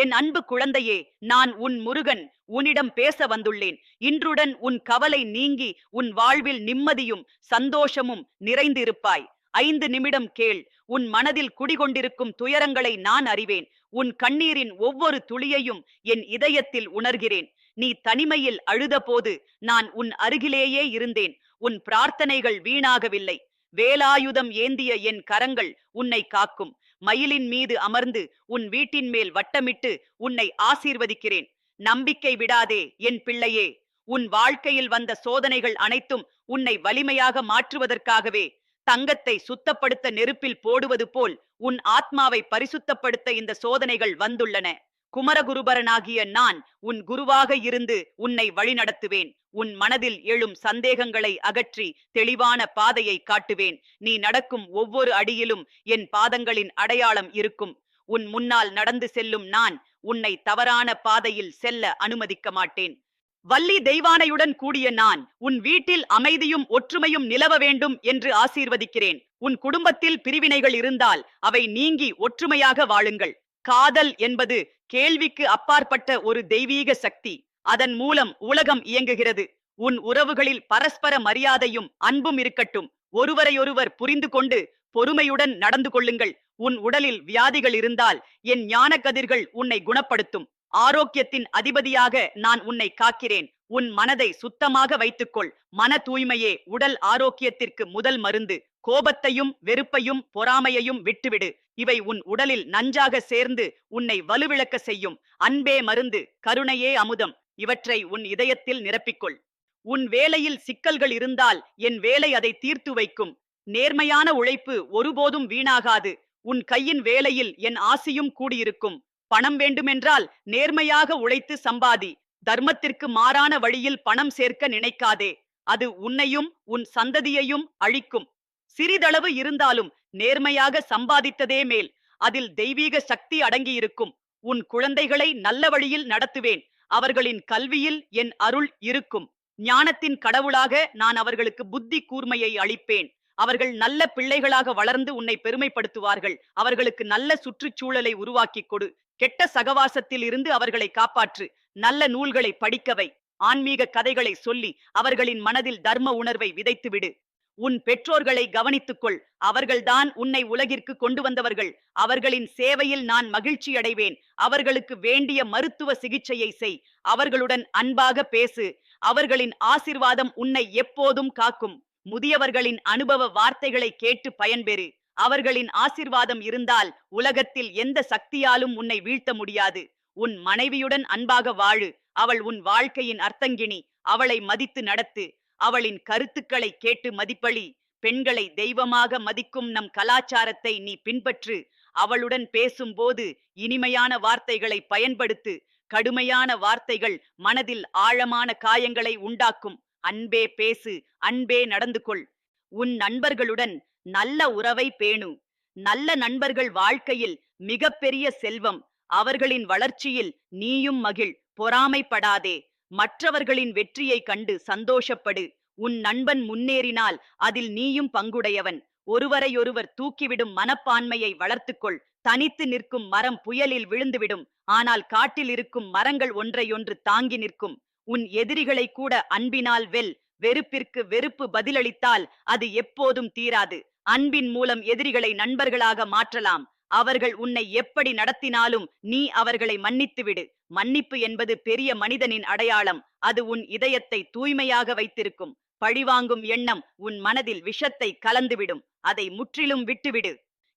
என் அன்பு குழந்தையே நான் உன் முருகன் உன்னிடம் பேச வந்துள்ளேன். இன்றுடன் உன் கவலை நீங்கி உன் வாழ்வில் நிம்மதியும் சந்தோஷமும் நிறைந்திருப்பாய். ஐந்து நிமிடம் கேள் உன் மனதில் குடிகொண்டிருக்கும் துயரங்களை நான் அறிவேன். உன் கண்ணீரின் ஒவ்வொரு துளியையும் என் இதயத்தில் உணர்கிறேன். நீ தனிமையில் அழுதபோது நான் உன் அருகிலேயே இருந்தேன். உன் பிரார்த்தனைகள் வீணாகவில்லை. வேலாயுதம் ஏந்திய என் கரங்கள் உன்னை காக்கும். மயிலின் மீது அமர்ந்து உன் வீட்டின் மேல் வட்டமிட்டு உன்னை ஆசீர்வதிக்கிறேன். நம்பிக்கை விடாதே என் பிள்ளையே. உன் வாழ்க்கையில் வந்த சோதனைகள் அனைத்தும் உன்னை வலிமையாக மாற்றுவதற்காகவே. தங்கத்தை சுத்தப்படுத்த நெருப்பில் போடுவது போல் உன் ஆத்மாவை பரிசுத்தப்படுத்த இந்த சோதனைகள் வந்துள்ளன. குமரகுருபரனாகிய நான் உன் குருவாக இருந்து உன்னை வழிநடத்துவேன். உன் மனதில் எழும் சந்தேகங்களை அகற்றி தெளிவான பாதையை காட்டுவேன். நீ நடக்கும் ஒவ்வொரு அடியிலும் என் பாதங்களின் அடையாளம் இருக்கும். உன் முன்னால் நடந்து செல்லும் நான் உன்னை தவறான பாதையில் செல்ல அனுமதிக்க மாட்டேன். வள்ளி தெய்வானையுடன் கூடிய நான் உன் வீட்டில் அமைதியும் ஒற்றுமையும் நிலவ வேண்டும் என்று ஆசீர்வதிக்கிறேன். உன் குடும்பத்தில் பிரிவினைகள் இருந்தால் அவை நீங்கி ஒற்றுமையாக வாழுங்கள். காதல் என்பது கேள்விக்கு அப்பாற்பட்ட ஒரு தெய்வீக சக்தி. அதன் மூலம் உலகம் இயங்குகிறது. உன் உறவுகளில் பரஸ்பர மரியாதையும் அன்பும் இருக்கட்டும். ஒருவரையொருவர் புரிந்து கொண்டு பொறுமையுடன் நடந்து கொள்ளுங்கள். உன் உடலில் வியாதிகள் இருந்தால் என் ஞான கதிர்கள் உன்னை குணப்படுத்தும். ஆரோக்கியத்தின் அதிபதியாக நான் உன்னை காக்கிறேன். உன் மனதை சுத்தமாக வைத்துக்கொள். மன தூய்மையே உடல் ஆரோக்கியத்திற்கு முதல் மருந்து. கோபத்தையும் வெறுப்பையும் பொறாமையையும் விட்டுவிடு. இவை உன் உடலில் நஞ்சாக சேர்ந்து உன்னை வலுவிழக்க செய்யும். அன்பே மருந்து கருணையே அமுதம். இவற்றை உன் இதயத்தில் நிரப்பிக்கொள். உன் வேலையில் சிக்கல்கள் இருந்தால் என் வேலை அதை தீர்த்து வைக்கும். நேர்மையான உழைப்பு ஒருபோதும் வீணாகாது. உன் கையின் வேலையில் என் ஆசையும் கூடியிருக்கும். பணம் வேண்டுமென்றால் நேர்மையாக உழைத்து சம்பாதி. தர்மத்திற்கு மாறான வழியில் பணம் சேர்க்க நினைக்காதே. அது உன்னையும் உன் சந்ததியையும் அழிக்கும். சிறிதளவு இருந்தாலும் நேர்மையாக சம்பாதித்ததே மேல். அதில் தெய்வீக சக்தி அடங்கியிருக்கும். உன் குழந்தைகளை நல்ல வழியில் நடத்துவேன். அவர்களின் கல்வியில் என் அருள் இருக்கும். ஞானத்தின் கடவுளாக நான் அவர்களுக்கு புத்தி கூர்மையை அளிப்பேன். அவர்கள் நல்ல பிள்ளைகளாக வளர்ந்து உன்னை பெருமைப்படுத்துவார்கள். அவர்களுக்கு நல்ல சுற்றுச்சூழலை உருவாக்கிக் கொடு. கெட்ட சகவாசத்தில் இருந்து அவர்களை காப்பாற்று. நல்ல நூல்களை படிக்கவை. ஆன்மீக கதைகளை சொல்லி அவர்களின் மனதில் தர்ம உணர்வை விதைத்துவிடு. உன் பெற்றோர்களை கவனித்துக்கொள். அவர்கள்தான் உன்னை உலகிற்கு கொண்டு வந்தவர்கள். அவர்களின் சேவையில் நான் மகிழ்ச்சி அடைவேன். அவர்களுக்கு வேண்டிய மருத்துவ சிகிச்சையை செய். அவர்களுடன் அன்பாக பேசு. அவர்களின் ஆசிர்வாதம் உன்னை எப்போதும் காக்கும். முதியவர்களின் அனுபவ வார்த்தைகளை கேட்டு பயன்பெறு. அவர்களின் ஆசிர்வாதம் இருந்தால் உலகத்தில் எந்த சக்தியாலும் உன்னை வீழ்த்த முடியாது. உன் மனைவியுடன் அன்பாக வாழு. அவள் உன் வாழ்க்கையின் அர்த்தங்கிணி. அவளை மதித்து நடத்து. அவளின் கருத்துக்களை கேட்டு மதிப்பளி பெண்களை தெய்வமாக மதிக்கும் நம் கலாச்சாரத்தை நீ பின்பற்று. அவளுடன் பேசும்போது இனிமையான வார்த்தைகளை பயன்படுத்து. கடுமையான வார்த்தைகள் மனதில் ஆழமான காயங்களை உண்டாக்கும். அன்பே பேசு அன்பே நடந்து கொள் உன் நண்பர்களுடன் நல்ல உறவை பேணு. நல்ல நண்பர்கள் வாழ்க்கையில் மிகப்பெரிய செல்வம். அவர்களின் வளர்ச்சியில் நீயும் மகிழ். பொறாமைப்படாதே. மற்றவர்களின் வெற்றியை கண்டு சந்தோஷப்படு. உன் நண்பன் முன்னேறினால் அதில் நீயும் பங்குடையவன். ஒருவரையொருவர் தூக்கிவிடும் மனப்பான்மையை வளர்த்துக்கொள். தனித்து நிற்கும் மரம் புயலில் விழுந்துவிடும். ஆனால் காட்டில் இருக்கும் மரங்கள் ஒன்றையொன்று தாங்கி நிற்கும். உன் எதிரிகளை கூட அன்பினால் வெல். வெறுப்பிற்கு வெறுப்பு பதிலளித்தால் அது எப்போதும் தீராது. அன்பின் மூலம் எதிரிகளை நண்பர்களாக மாற்றலாம். அவர்கள் உன்னை எப்படி நடத்தினாலும் நீ அவர்களை மன்னித்துவிடு. மன்னிப்பு என்பது பெரிய மனிதனின் அடையாளம். அது உன் இதயத்தை தூய்மையாக வைத்திருக்கும். பழிவாங்கும் எண்ணம் உன் மனதில் விஷத்தை கலந்துவிடும். அதை முற்றிலும் விட்டுவிடு.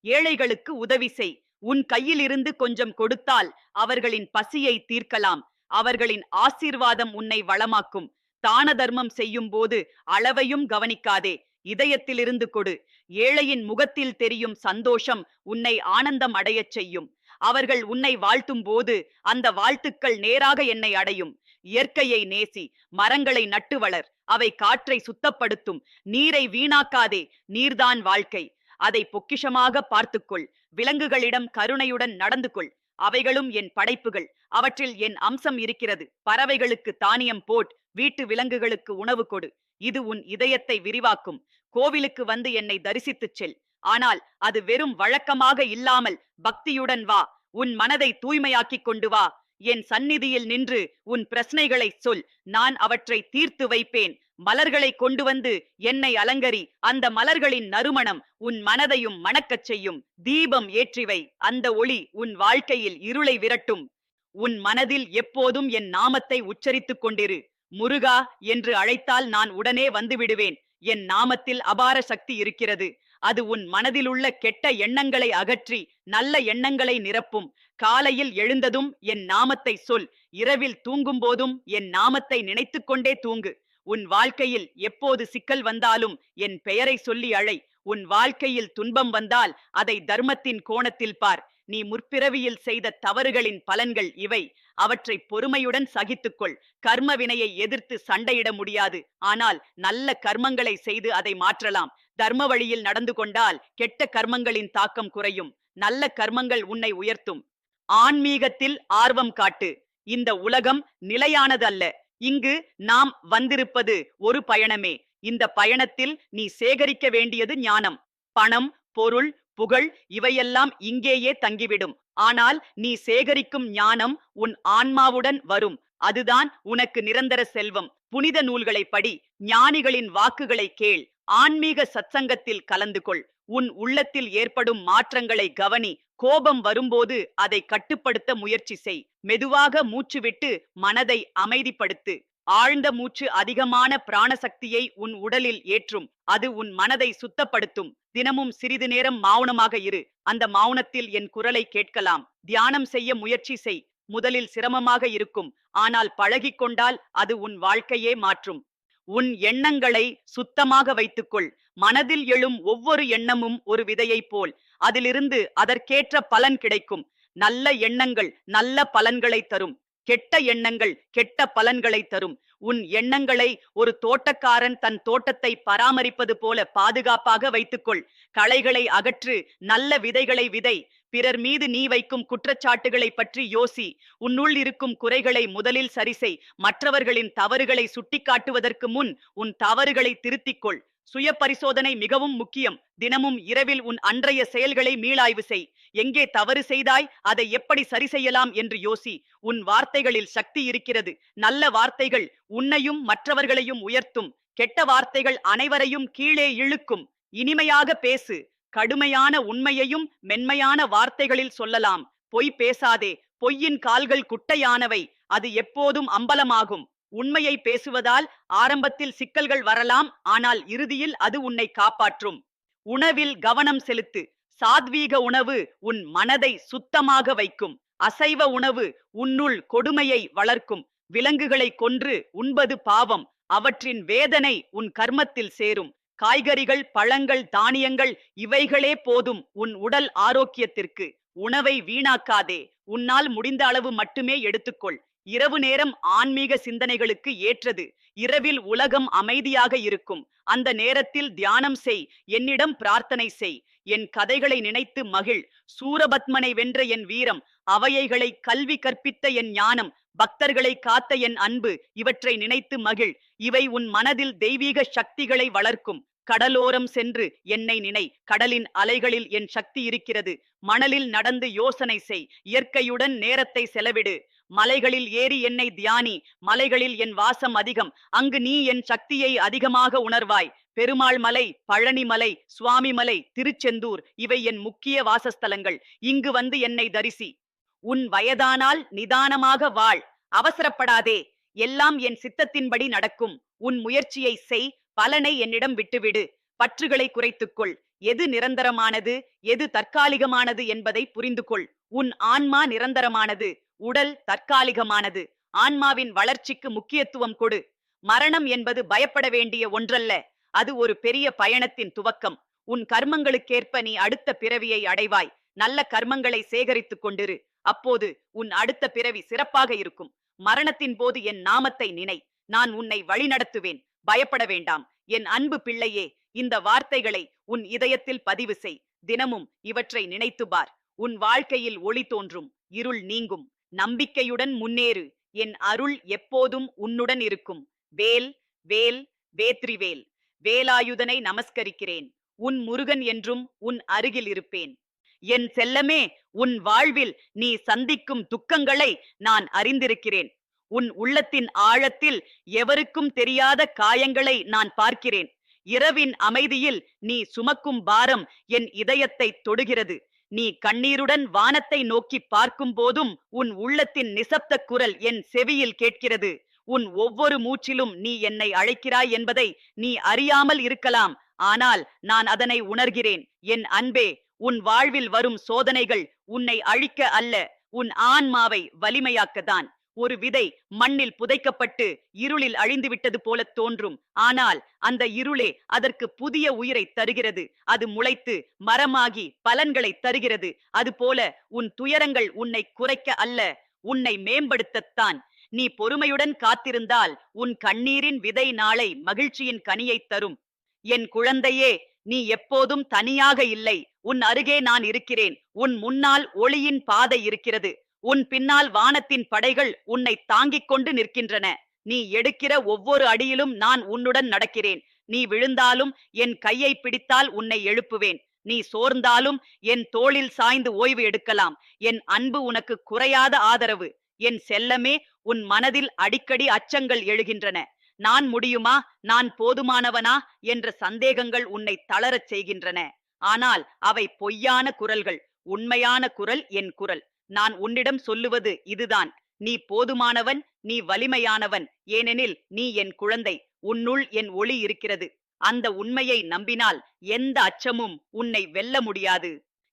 ஏழைகளுக்கு உதவி செய். உன் கையிலிருந்து கொஞ்சம் கொடுத்தால் அவர்களின் பசியை தீர்க்கலாம். அவர்களின் ஆசீர்வாதம் உன்னை வளமாக்கும். தான தர்மம் செய்யும் போது அளவையும் கவனிக்காதே. இதயத்திலிருந்து கொடு. ஏழையின் முகத்தில் தெரியும் சந்தோஷம் உன்னை ஆனந்தம் அடையச் செய்யும். அவர்கள் உன்னை வாழ்த்தும் போது அந்த வாழ்த்துக்கள் நேராக என்னை அடையும். இயற்கையை நேசி மரங்களை நட்டு வளர். அவை காற்றை சுத்தப்படுத்தும். நீரை வீணாக்காதே நீர்தான் வாழ்க்கை. அதை பொக்கிஷமாக பார்த்துக்கொள். விலங்குகளிடம் கருணையுடன் நடந்து கொள் அவைகளும் என் படைப்புகள் அவற்றில் என் அம்சம் இருக்கிறது. பறவைகளுக்கு தானியம் போட் வீட்டு விலங்குகளுக்கு உணவு கொடு. இது உன் இதயத்தை விரிவாக்கும். கோவிலுக்கு வந்து என்னை தரிசித்துச் செல். ஆனால் அது வெறும் வழக்கமாக இல்லாமல் பக்தியுடன் வா. உன் மனதை தூய்மையாக்கிக் கொண்டு வா. என் சந்நிதியில் நின்று உன் பிரச்சனைகளை சொல். நான் அவற்றை தீர்த்து வைப்பேன். மலர்களை கொண்டு வந்து என்னை அலங்கரி அந்த மலர்களின் நறுமணம் உன் மனதையும் மணக்கச் செய்யும். தீபம் ஏற்றிவை அந்த ஒளி உன் வாழ்க்கையில் இருளை விரட்டும். உன் மனதில் எப்போதும் என் நாமத்தை உச்சரித்துக் கொண்டிரு. முருகா என்று அழைத்தால் நான் உடனே வந்து விடுவேன். என் நாமத்தில் அபார சக்தி இருக்கிறது. அது உன் மனதிலுள்ள கெட்ட எண்ணங்களை அகற்றி நல்ல எண்ணங்களை நிரப்பும். காலையில் எழுந்ததும் என் நாமத்தை சொல் இரவில் தூங்கும் போதும் என் நாமத்தை நினைத்துக்கொண்டே தூங்கு. உன் வாழ்க்கையில் எப்போது சிக்கல் வந்தாலும் என் பெயரை சொல்லி அழை. உன் வாழ்க்கையில் துன்பம் வந்தால் அதை தர்மத்தின் கோணத்தில் பார். நீ முற்பிறவியில் செய்த தவறுகளின் பலன்கள் இவை. அவற்றை பொறுமையுடன் சகித்துக்கொள். கர்ம வினையை எதிர்த்து சண்டையிட முடியாது. ஆனால் நல்ல கர்மங்களை செய்து அதை மாற்றலாம். தர்ம வழியில் நடந்து கொண்டால் கெட்ட கர்மங்களின் தாக்கம் குறையும். நல்ல கர்மங்கள் உன்னை உயர்த்தும். ஆன்மீகத்தில் ஆர்வம் காட்டு. இந்த உலகம் நிலையானதல்ல. இங்கு நாம் வந்திருப்பது ஒரு பயணமே. இந்த பயணத்தில் நீ சேகரிக்க வேண்டியது ஞானம். பணம் பொருள் புகழ் இவையெல்லாம் இங்கேயே தங்கிவிடும். ஆனால் நீ சேகரிக்கும் ஞானம் உன் ஆன்மாவுடன் வரும். அதுதான் உனக்கு நிரந்தர செல்வம். புனித நூல்களை படி ஞானிகளின் வாக்குகளை கேள். ஆன்மீக சத்சங்கத்தில் கலந்து கொள். உன் உள்ளத்தில் ஏற்படும் மாற்றங்களை கவனி. கோபம் வரும்போது அதை கட்டுப்படுத்த முயற்சி செய். மெதுவாக மூச்சு விட்டு மனதை அமைதிப்படுத்து. ஆழ்ந்த மூச்சு அதிகமான பிராணசக்தியை உன் உடலில் ஏற்றும். அது உன் மனதை சுத்தப்படுத்தும். தினமும் சிறிது நேரம் மௌனமாக இரு. அந்த மௌனத்தில் என் குரலை கேட்கலாம். தியானம் செய்ய முயற்சி செய். முதலில் சிரமமாக இருக்கும். ஆனால் பழகிக்கொண்டால் அது உன் வாழ்க்கையே மாற்றும். உன் எண்ணங்களை சுத்தமாக வைத்துக்கொள். மனதில் எழும் ஒவ்வொரு எண்ணமும் ஒரு விதையைப் போல். அதிலிருந்து அதற்கேற்ற பலன் கிடைக்கும். நல்ல எண்ணங்கள் நல்ல பலன்களை தரும். கெட்ட எண்ணங்கள் கெட்ட பலன்களை தரும். உன் எண்ணங்களை ஒரு தோட்டக்காரன் தன் தோட்டத்தை பராமரிப்பது போல பாதுகாப்பாக வைத்துக்கொள். களைகளை அகற்று நல்ல விதைகளை விதை. பிறர் மீது நீ வைக்கும் குற்றச்சாட்டுகளை பற்றி யோசி. உன்னுள் இருக்கும் குறைகளை முதலில் சரிசெய் மற்றவர்களின் தவறுகளை சுட்டிக்காட்டுவதற்கு முன் உன் தவறுகளை திருத்திக்கொள். சுய பரிசோதனை மிகவும் முக்கியம். தினமும் இரவில் உன் அன்றைய செயல்களை மீளாய்வு செய். எங்கே தவறு செய்தாய் அதை எப்படி சரி செய்யலாம் என்று யோசி. உன் வார்த்தைகளில் சக்தி இருக்கிறது. நல்ல வார்த்தைகள் உன்னையும் மற்றவர்களையும் உயர்த்தும். கெட்ட வார்த்தைகள் அனைவரையும் கீழே இழுக்கும். இனிமையாக பேசு. கடுமையான உண்மையையும் மென்மையான வார்த்தைகளில் சொல்லலாம். பொய் பேசாதே. பொய்யின் கால்கள் குட்டையானவை. அது எப்போதும் அம்பலமாகும். உண்மையை பேசுவதால் ஆரம்பத்தில் சிக்கல்கள் வரலாம் ஆனால் இறுதியில் அது உன்னை காப்பாற்றும். உணவில் கவனம் செலுத்து. சாத்வீக உணவு உன் மனதை சுத்தமாக வைக்கும். அசைவ உணவு உன்னுள் கொடுமையை வளர்க்கும். விலங்குகளை கொன்று உண்பது பாவம். அவற்றின் வேதனை உன் கர்மத்தில் சேரும். காய்கறிகள் பழங்கள் தானியங்கள் இவைகளே போதும் உன் உடல் ஆரோக்கியத்திற்கு. உணவை வீணாக்காதே. உன்னால் முடிந்த அளவு மட்டுமே எடுத்துக்கொள். இரவு நேரம் ஆன்மீக சிந்தனைகளுக்கு ஏற்றது. இரவில் உலகம் அமைதியாக இருக்கும். அந்த நேரத்தில் தியானம் செய். என்னிடம் பிரார்த்தனை செய். என் கதைகளை நினைத்து மகிழ். சூரபத்மனை வென்ற என் வீரம். அவையைகளை கல்வி கற்பித்த என் ஞானம். பக்தர்களை காத்த என் அன்பு. இவற்றை நினைத்து மகிழ். இவை உன் மனதில் தெய்வீக சக்திகளை வளர்க்கும். கடலோரம் சென்று என்னை நினை. கடலின் அலைகளில் என் சக்தி இருக்கிறது. மணலில் நடந்து யோசனை செய். இயற்கையுடன் நேரத்தை செலவிடு. மலைகளில் ஏறி என்னை தியானி மலைகளில் என் வாசம் அதிகம். அங்கு நீ என் சக்தியை அதிகமாக உணர்வாய். பெருமாள் மலை பழனி மலை சுவாமி மலை திருச்செந்தூர் இவை என் முக்கிய வாசஸ்தலங்கள். இங்கு வந்து என்னை தரிசி. உன் வயதானால் நிதானமாக வாழ். அவசரப்படாதே. எல்லாம் என் சித்தத்தின்படி நடக்கும். உன் முயற்சியை செய். பலனை என்னிடம் விட்டுவிடு. பற்றுகளை குறைத்துக்கொள் எது நிரந்தரமானது? எது தற்காலிகமானது என்பதை புரிந்து கொள் உன் ஆன்மா நிரந்தரமானது. உடல் தற்காலிகமானது. ஆன்மாவின் வளர்ச்சிக்கு முக்கியத்துவம் கொடு. மரணம் என்பது பயப்பட வேண்டிய ஒன்றல்ல. அது ஒரு பெரிய பயணத்தின் துவக்கம். உன் கர்மங்களுக்கேற்ப நீ அடுத்த பிறவியை அடைவாய். நல்ல கர்மங்களை சேகரித்துக் கொண்டிரு. அப்போது உன் அடுத்த பிறவி சிறப்பாக இருக்கும். மரணத்தின் போது என் நாமத்தை நினை. நான் உன்னை வழிநடத்துவேன். பயப்பட வேண்டாம். என் அன்பு பிள்ளையே இந்த வார்த்தைகளை உன் இதயத்தில் பதிவு செய். தினமும் இவற்றை நினைத்து பார். உன் வாழ்க்கையில் ஒளி தோன்றும். இருள் நீங்கும். நம்பிக்கையுடன் முன்னேறு. என் அருள் எப்போதும் உன்னுடன் இருக்கும். வேல் வேல் வேத்ரிவேல். வேலாயுதனை நமஸ்கரிக்கிறேன். உன் முருகன் என்றும் உன் அருகில் இருப்பேன். என் செல்லமே உன் வாழ்வில் நீ சந்திக்கும் துக்கங்களை நான் அறிந்திருக்கிறேன். உன் உள்ளத்தின் ஆழத்தில் எவருக்கும் தெரியாத காயங்களை நான் பார்க்கிறேன். இரவின் அமைதியில் நீ சுமக்கும் பாரம் என் இதயத்தை தொடுகிறது. நீ கண்ணீருடன் வானத்தை நோக்கி பார்க்கும் போதும் உன் உள்ளத்தின் நிசப்த குரல் என் செவியில் கேட்கிறது. உன் ஒவ்வொரு மூச்சிலும் நீ என்னை அழைக்கிறாய் என்பதை நீ அறியாமல் இருக்கலாம். ஆனால் நான் அதனை உணர்கிறேன். என் அன்பே உன் வாழ்வில் வரும் சோதனைகள் உன்னை அழிக்க அல்ல உன் ஆன்மாவை வலிமையாக்கத்தான். ஒரு விதை மண்ணில் புதைக்கப்பட்டு இருளில் அழிந்து விட்டது போல தோன்றும். ஆனால் அந்த இருளே அதற்கு புதிய உயிரை தருகிறது. அது முளைத்து மரமாகி பலன்களை தருகிறது. அதுபோல உன் துயரங்கள் உன்னை குறைக்க அல்ல உன்னை மேம்படுத்தத்தான் நீ பொறுமையுடன் காத்திருந்தால் உன் கண்ணீரின் விதை நாளை மகிழ்ச்சியின் கனியைத் தரும். என் குழந்தையே நீ எப்போதும் தனியாக இல்லை. உன் அருகே நான் இருக்கிறேன். உன் முன்னால் ஒளியின் பாதை இருக்கிறது. உன் பின்னால் வானத்தின் படைகள் உன்னை தாங்கிக் கொண்டு நிற்கின்றன. நீ எடுக்கிற ஒவ்வொரு அடியிலும் நான் உன்னுடன் நடக்கிறேன். நீ விழுந்தாலும் என் கையை பிடித்தால் உன்னை எழுப்புவேன். நீ சோர்ந்தாலும் என் தோளில் சாய்ந்து ஓய்வு எடுக்கலாம். என் அன்பு உனக்கு குறையாத ஆதரவு. என் செல்லமே உன் மனதில் அடிக்கடி அச்சங்கள் எழுகின்றன. நான் முடியுமா? நான் போதுமானவனா? என்ற சந்தேகங்கள் உன்னை தளரச் செய்கின்றன. ஆனால் அவை பொய்யான குரல்கள். உண்மையான குரல் என் குரல். நான் உன்னிடம் சொல்லுவது இதுதான். நீ போதுமானவன் நீ வலிமையானவன். ஏனெனில் நீ என் குழந்தை உன்னுள் என் ஒளி இருக்கிறது. அந்த உண்மையை நம்பினால் எந்த அச்சமும் உன்னை வெல்ல முடியாது.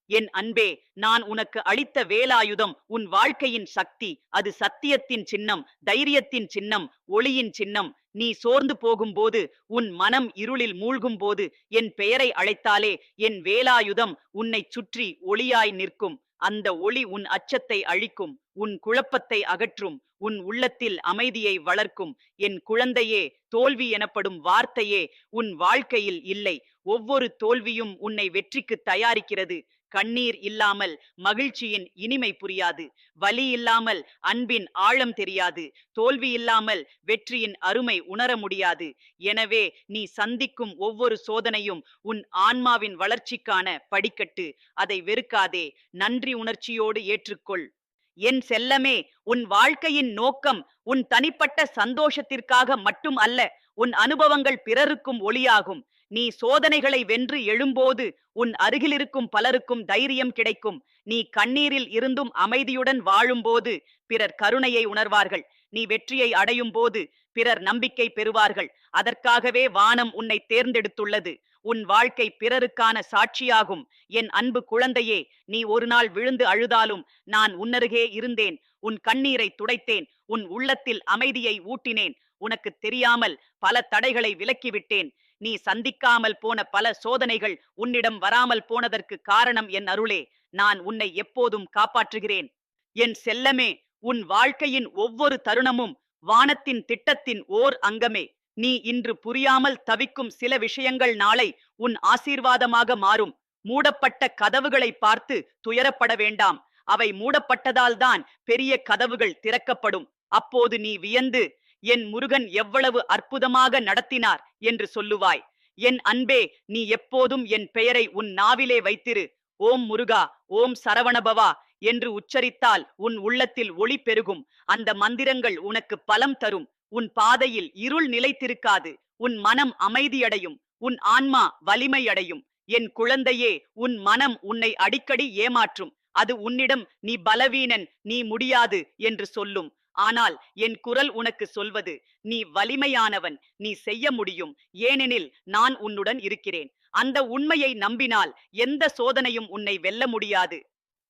என் அன்பே நான் உனக்கு அளித்த வேலாயுதம் உன் வாழ்க்கையின் சக்தி. அது சத்தியத்தின் சின்னம் தைரியத்தின் சின்னம் ஒளியின் சின்னம். நீ சோர்ந்து போகும்போது உன் மனம் இருளில் மூழ்கும் போது என் பெயரை அழைத்தாலே என் வேலாயுதம் உன்னை சுற்றி ஒளியாய் நிற்கும். அந்த ஒளி உன் அச்சத்தை அழிக்கும் உன் குழப்பத்தை அகற்றும் உன் உள்ளத்தில் அமைதியை வளர்க்கும். என் குழந்தையே தோல்வி எனப்படும் வார்த்தையே உன் வாழ்க்கையில் இல்லை. ஒவ்வொரு தோல்வியும் உன்னை வெற்றிக்கு தயாரிக்கிறது. கண்ணீர் இல்லாமல் மகிழ்ச்சியின் இனிமை புரியாது. வலி இல்லாமல் அன்பின் ஆழம் தெரியாது. தோல்வி இல்லாமல் வெற்றியின் அருமை உணர முடியாது. எனவே நீ சந்திக்கும் ஒவ்வொரு சோதனையும் உன் ஆன்மாவின் வளர்ச்சிக்கான படிக்கட்டு. அதை வெறுக்காதே. நன்றி உணர்ச்சியோடு ஏற்றுக்கொள். என் செல்லமே உன் வாழ்க்கையின் நோக்கம் உன் தனிப்பட்ட சந்தோஷத்திற்காக மட்டும் அல்ல உன் அனுபவங்கள் பிறருக்கும் ஒளியாகும். நீ சோதனைகளை வென்று எழும்போது உன் அருகிலிருக்கும் பலருக்கும் தைரியம் கிடைக்கும். நீ கண்ணீரில் இருந்தும் அமைதியுடன் வாழும்போது பிறர் கருணையை உணர்வார்கள். நீ வெற்றியை அடையும் போது பிறர் நம்பிக்கை பெறுவார்கள். அதற்காகவே வானம் உன்னை தேர்ந்தெடுத்துள்ளது. உன் வாழ்க்கை பிறருக்கான சாட்சியாகும். என் அன்பு குழந்தையே நீ ஒரு நாள் விழுந்து அழுதாலும் நான் உன்னருகே இருந்தேன். உன் கண்ணீரை துடைத்தேன். உன் உள்ளத்தில் அமைதியை ஊட்டினேன். உனக்கு தெரியாமல் பல தடைகளை விலக்கிவிட்டேன். நீ சந்திக்காமல் போன பல சோதனைகள் உன்னிடம் வராமல் போனதற்கு காரணம் என் அருளே. நான் உன்னை எப்போதும் காப்பாற்றுகிறேன். என் செல்லமே உன் வாழ்க்கையின் ஒவ்வொரு தருணமும் வானத்தின் திட்டத்தின் ஓர் அங்கமே. நீ இன்று புரியாமல் தவிக்கும் சில விஷயங்கள் நாளை உன் ஆசீர்வாதமாக மாறும். மூடப்பட்ட கதவுகளை பார்த்து துயரப்பட வேண்டாம். அவை மூடப்பட்டதால்தான் பெரிய கதவுகள் திறக்கப்படும். அப்போது நீ வியந்து என் முருகன் எவ்வளவு அற்புதமாக நடத்தினார் என்று சொல்லுவாய். என் அன்பே நீ எப்போதும் என் பெயரை உன் நாவிலே வைத்திரு. ஓம் முருகா ஓம் சரவணபவா என்று உச்சரித்தால் உன் உள்ளத்தில் ஒளி பெருகும். அந்த மந்திரங்கள் உனக்கு பலம் தரும். உன் பாதையில் இருள் நிலைத்திருக்காது. உன் மனம் அமைதியடையும். உன் ஆன்மா வலிமையடையும். என் குழந்தையே உன் மனம் உன்னை அடிக்கடி ஏமாற்றும். அது உன்னிடம் நீ பலவீனன் நீ முடியாது என்று சொல்லும். ஆனால் என் குரல் உனக்கு சொல்வது நீ வலிமையானவன் நீ செய்ய முடியும். ஏனெனில் நான் உன்னுடன் இருக்கிறேன். அந்த உண்மையை நம்பினால் எந்த சோதனையும் உன்னை வெல்ல முடியாது.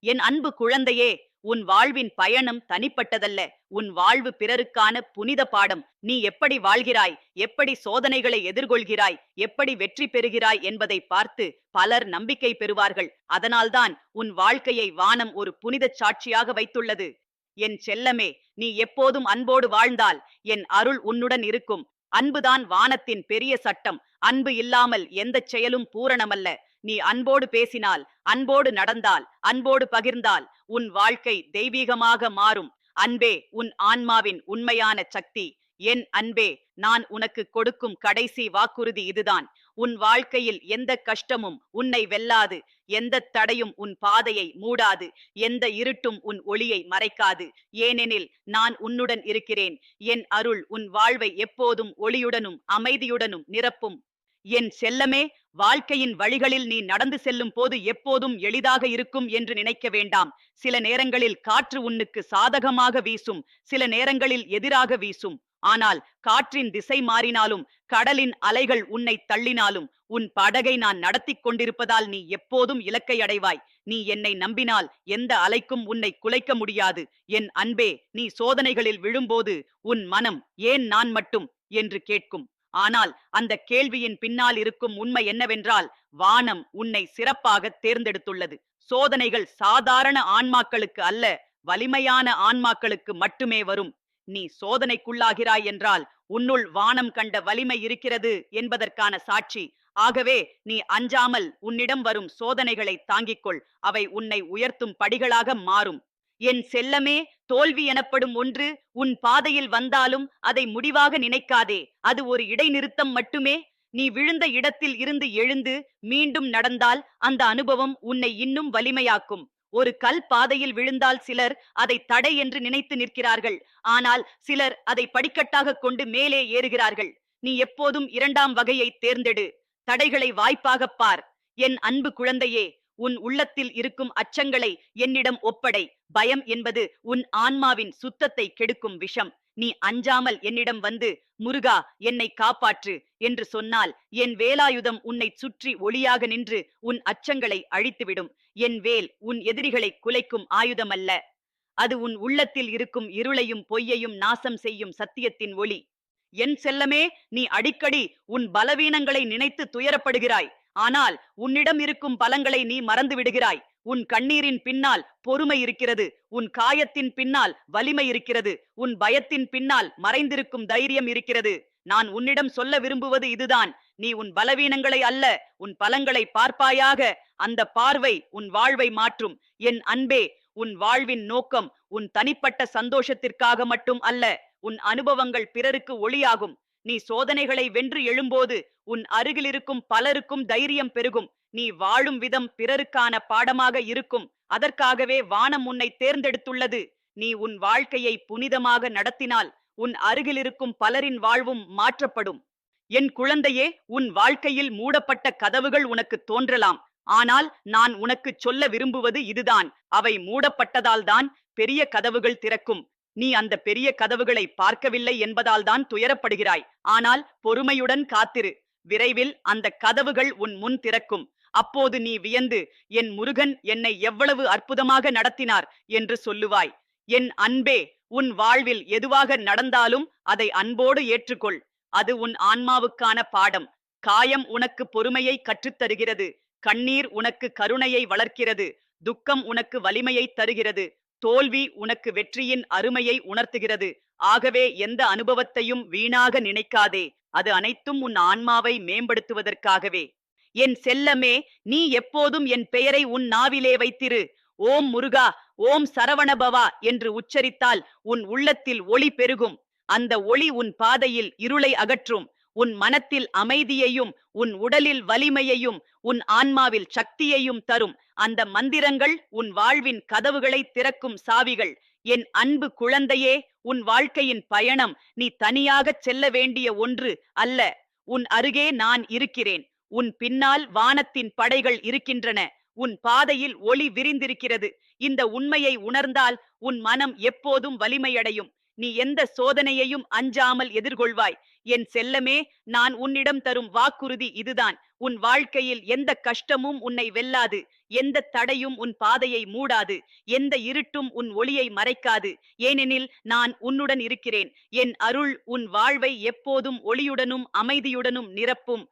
என் அன்பு குழந்தையே உன் வாழ்வின் பயணம் தனிப்பட்டதல்ல. உன் வாழ்வு பிறருக்கான புனித பாடம். நீ எப்படி வாழ்கிறாய்? எப்படி சோதனைகளை எதிர்கொள்கிறாய்? எப்படி வெற்றி பெறுகிறாய் என்பதை பார்த்து பலர் நம்பிக்கை பெறுவார்கள். அதனால்தான் உன் வாழ்க்கையை வானம் ஒரு புனித சாட்சியாக வைத்துள்ளது. என் செல்லமே நீ எப்போதும் அன்போடு வாழ்ந்தால் என் அருள் உன்னுடன் இருக்கும். அன்புதான் வானத்தின் பெரிய சட்டம். அன்பு இல்லாமல் எந்த செயலும் பூரணமல்ல. நீ அன்போடு பேசினால் அன்போடு நடந்தால் அன்போடு பகிர்ந்தால் உன் வாழ்க்கை தெய்வீகமாக மாறும். அன்பே உன் ஆன்மாவின் உண்மையான சக்தி. என் அன்பே நான் உனக்கு கொடுக்கும் கடைசி வாக்குறுதி இதுதான். உன் வாழ்க்கையில் எந்த கஷ்டமும் உன்னை வெல்லாது. எந்த தடையும் உன் பாதையை மூடாது எந்த இருட்டும் உன் ஒளியை மறைக்காது. ஏனெனில் நான் உன்னுடன் இருக்கிறேன். என் அருள் உன் வாழ்வை எப்போதும் ஒளியுடனும் அமைதியுடனும் நிரப்பும். என் செல்லமே வாழ்க்கையின் வழிகளில் நீ நடந்து செல்லும் போது எப்போதும் எளிதாக இருக்கும் என்று நினைக்க வேண்டாம். சில நேரங்களில் காற்று உன்னுக்கு சாதகமாக வீசும். சில நேரங்களில் எதிராக வீசும். ஆனால் காற்றின் திசை மாறினாலும் கடலின் அலைகள் உன்னை தள்ளினாலும் உன் படகை நான் நடத்திக் கொண்டிருப்பதால் நீ எப்போதும் இலக்கை அடைவாய். நீ என்னை நம்பினால் எந்த அலைக்கும் உன்னை குலைக்க முடியாது. என் அன்பே நீ சோதனைகளில் விழும்போது உன் மனம் ஏன் நான் மட்டும்? என்று கேட்கும். ஆனால் அந்த கேள்வியின் பின்னால் இருக்கும் உண்மை என்னவென்றால் வானம் உன்னை சிறப்பாக தேர்ந்தெடுத்துள்ளது. சோதனைகள் சாதாரண ஆன்மாக்களுக்கு அல்ல வலிமையான ஆன்மாக்களுக்கு மட்டுமே வரும். நீ சோதனைக்குள்ளாகிறாய் என்றால் உன்னுள் வானம் கண்ட வலிமை இருக்கிறது என்பதற்கான சாட்சி. ஆகவே நீ அஞ்சாமல் உன்னிடம் வரும் சோதனைகளை தாங்கிக்கொள். அவை உன்னை உயர்த்தும் படிகளாக மாறும். என் செல்லமே தோல்வி எனப்படும் ஒன்று உன் பாதையில் வந்தாலும் அதை முடிவாக நினைக்காதே. அது ஒரு இடைநிறுத்தம் மட்டுமே. நீ விழுந்த இடத்தில் இருந்து எழுந்து மீண்டும் நடந்தால் அந்த அனுபவம் உன்னை இன்னும் வலிமையாக்கும். ஒரு கல் பாதையில் விழுந்தால் சிலர் அதை தடை என்று நினைத்து நிற்கிறார்கள். ஆனால் சிலர் அதை படிக்கட்டாக கொண்டு மேலே ஏறுகிறார்கள். நீ எப்போதும் இரண்டாம் வகையை தேர்ந்தெடு. தடைகளை வாய்ப்பாகப் பார். என் அன்பு குழந்தையே உன் உள்ளத்தில் இருக்கும் அச்சங்களை என்னிடம் ஒப்படை. பயம் என்பது உன் ஆன்மாவின் சுத்தத்தை கெடுக்கும் விஷம். நீ அஞ்சாமல் என்னிடம் வந்து முருகா என்னை காப்பாற்று என்று சொன்னால் என் வேலாயுதம் உன்னை சுற்றி ஒளியாக நின்று உன் அச்சங்களை அழித்துவிடும். என் வேல் உன் எதிரிகளை குலைக்கும் ஆயுதமல்ல. அது உன் உள்ளத்தில் இருக்கும் இருளையும் பொய்யையும் நாசம் செய்யும் சத்தியத்தின் ஒளி. என் செல்லமே நீ அடிக்கடி உன் பலவீனங்களை நினைத்து துயரப்படுகிறாய். ஆனால் உன்னிடம் இருக்கும் பலங்களை நீ மறந்து விடுகிறாய் உன் கண்ணீரின் பின்னால் பொறுமை இருக்கிறது. உன் காயத்தின் பின்னால் வலிமை இருக்கிறது. உன் பயத்தின் பின்னால் மறைந்திருக்கும் தைரியம் இருக்கிறது. நான் உன்னிடம் சொல்ல விரும்புவது இதுதான். நீ உன் பலவீனங்களை அல்ல உன் பலங்களை பார்ப்பாயாக. அந்த பார்வை உன் வாழ்வை மாற்றும். என் அன்பே உன் வாழ்வின் நோக்கம் உன் தனிப்பட்ட சந்தோஷத்திற்காக மட்டும் அல்ல உன் அனுபவங்கள் பிறருக்கு ஒளியாகும். நீ சோதனைகளை வென்று எழும்போது உன் அருகில் இருக்கும் பலருக்கும் தைரியம் பெருகும். நீ வாழும் விதம் பிறருக்கான பாடமாக இருக்கும். அதற்காகவே வானம் உன்னை தேர்ந்தெடுத்துள்ளது. நீ உன் வாழ்க்கையை புனிதமாக நடத்தினால் உன் அருகில் இருக்கும் பலரின் வாழ்வும் மாற்றப்படும். என் குழந்தையே உன் வாழ்க்கையில் மூடப்பட்ட கதவுகள் உனக்கு தோன்றலாம். ஆனால் நான் உனக்கு சொல்ல விரும்புவது இதுதான். அவை மூடப்பட்டதால்தான் பெரிய கதவுகள் திறக்கும். நீ அந்த பெரிய கதவுகளை பார்க்கவில்லை என்பதால் தான் துயரப்படுகிறாய். ஆனால் பொறுமையுடன் காத்திரு. விரைவில் அந்த கதவுகள் உன் முன் திறக்கும். அப்போது நீ வியந்து என் முருகன் என்னை எவ்வளவு அற்புதமாக நடத்தினார் என்று சொல்லுவாய். என் அன்பே உன் வாழ்வில் எதுவாக நடந்தாலும் அதை அன்போடு ஏற்றுக்கொள். அது உன் ஆன்மாவுக்கான பாடம். காயம் உனக்கு பொறுமையை கற்றுத்தருகிறது. கண்ணீர் உனக்கு கருணையை வளர்க்கிறது. துக்கம் உனக்கு வலிமையை தருகிறது. தோல்வி உனக்கு வெற்றியின் அருமையை உணர்த்துகிறது. ஆகவே எந்த அனுபவத்தையும் வீணாக நினைக்காதே. அது அனைத்தும் உன் ஆன்மாவை மேம்படுத்துவதற்காகவே. என் செல்லமே நீ எப்போதும் என் பெயரை உன் நாவிலே வைத்திரு. ஓம் முருகா ஓம் சரவணபவா என்று உச்சரித்தால் உன் உள்ளத்தில் ஒளி பெருகும். அந்த ஒளி உன் பாதையில் இருளை அகற்றும். உன் மனத்தில் அமைதியையும் உன் உடலில் வலிமையையும் உன் ஆன்மாவில் சக்தியையும் தரும். அந்த மந்திரங்கள் உன் வாழ்வின் கதவுகளை திறக்கும் சாவிகள். என் அன்பு குழந்தையே உன் வாழ்க்கையின் பயணம். நீ தனியாகச் செல்ல வேண்டிய ஒன்று அல்ல. உன் அருகே நான் இருக்கிறேன். உன் பின்னால் வானத்தின் படைகள் இருக்கின்றன. உன் பாதையில் ஒளி விரிந்திருக்கிறது. இந்த உண்மையை உணர்ந்தால் உன் மனம் எப்போதும் வலிமையடையும். நீ எந்த சோதனையையும் அஞ்சாமல் எதிர்கொள்வாய். என் செல்லமே நான் உன்னிடம் தரும் வாக்குறுதி இதுதான். உன் வாழ்க்கையில் எந்த கஷ்டமும் உன்னை வெல்லாது. எந்த தடையும் உன் பாதையை மூடாது. எந்த இருட்டும் உன் ஒளியை மறைக்காது. ஏனெனில் நான் உன்னுடன் இருக்கிறேன். என் அருள் உன் வாழ்வை எப்போதும் ஒளியுடனும் அமைதியுடனும் நிரப்பும்.